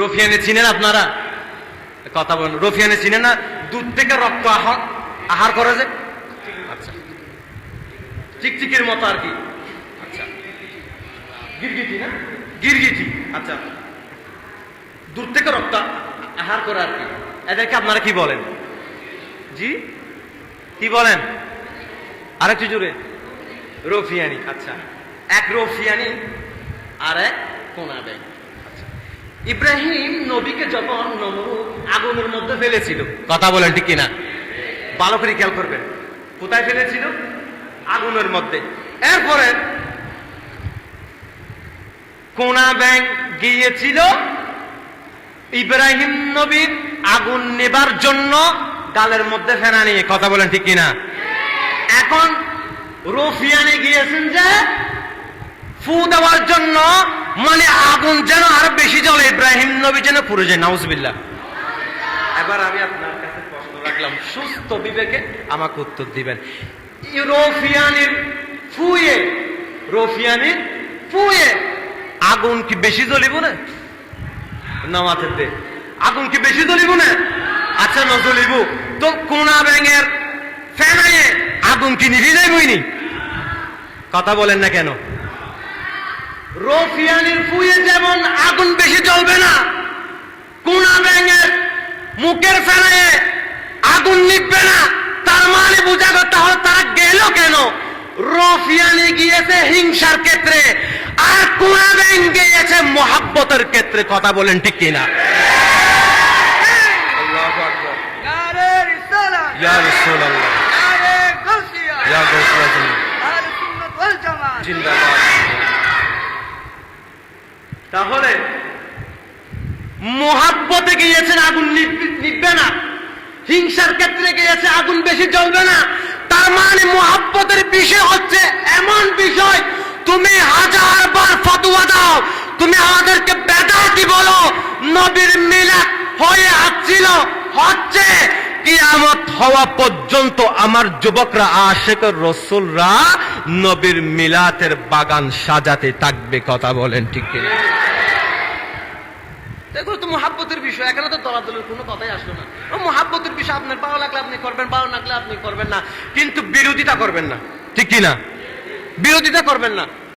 রফিয়ানে চিনেন আপনারা? কথা বলেন, রফিয়ানে চিনেন না? দুধ থেকে রক্ত আহার আহার করে যে? আচ্ছা। চিকচিকির মতো আর কি। আচ্ছা। গিরগিটি না? গিরগিটি। আচ্ছা। দূর থেকে রক্ত আহার করে আর কি। এদেরকে আপনারা কি বলেন? জি? কি বলেন? আরেকটু জোরে। রফিয়ানি আচ্ছা। এক রফিয়ানি আর এক কোনা আচ্ছা। ইব্রাহিম নবীকে যখন নমরুদ আগুনের মধ্যে ফেলেছিল। কথা বলেন ঠিক কিনা? ভালো করে খেয়াল করবেন। কোথায় ফেলেছিল? আগুনের মধ্যে। এরপরে কোনা ব্যাংক গিয়েছিল ইব্রাহিম নবীর আগুন নেবার জন্য গালের মধ্যে ফেনা নিয়ে। কথা বলেন ঠিক কিনা? এখন রফিয়ানে গিয়েছেন যে ফু দেওয়ার জন্য মানে আগুন যেন আরও বেশি জ্বলে। ইব্রাহিম নবী যেন পুরো যায় নাউজবিল্লা এবার আমি আপনার কাছে প্রশ্ন রাখলাম, সুস্থ বিবেকে আমাকে উত্তর দিবেন। এই রফিয়ানির ফুয়ে রফিয়ানির ফুয়ে আগুন কি বেশি জ্বলিব না? না মাথার দে। আগুন কি বেশি জ্বলিব না? আচ্ছা না জ্বলিব। তো কোনা ব্যাঙের ফেনায়ে আগুন কি নিভে যাইবই কথা বলেন না কেন? রফিয়ানির ফুয়ে যেমন আগুন বেশি জ্বলবে না কোনা ব্যাঙের মুখের ফেনায়ে আগুন নিববে না তার মানে বোঝা গেল তাহলে তারা গেল কেন? রফিয়ানি গিয়েছে হিংসার ক্ষেত্রে আর কোনা ব্যাং গিয়েছে মোহাব্বতের ক্ষেত্রে কথা বলেন ঠিক কিনা? ইয়া রাসূলুল্লাহ, গাউসিয়া জিন্দাবাদ। তাহলে মোহাব্বতে গিয়েছেন আগুন নিব- না। হিংসার ক্ষেত্রে গিয়েছে আগুন বেশি জ্বলবে না। তার মানে মোহাব্বতের বিষয় হচ্ছে এমন বিষয়, তুমি হাজার বার ফতোয়া দাও, তুমি আমাদেরকে বেদাতি বলো, নবীর মিলাদ হয়ে আসছিল, হচ্ছে কিয়ামত হওয়া পর্যন্ত আমার যুবকরা, আশেক রসুলরা নবীর মিলাতের বাগান সাজাতে থাকবে, কথা বলেন ঠিক কিনা? এগুলো তো মহাব্বতের বিষয়, এখানে তো দলাদলের কোনো কথাই আসলো না। ও মহাব্বতের বিষয়, আপনার ভালো লাগলে আপনি করবেন ভালো লাগলে আপনি করবেন না। কিন্তু বিরোধিতা করবেন না, ঠিক কি না বিরোধিতা করবেন না।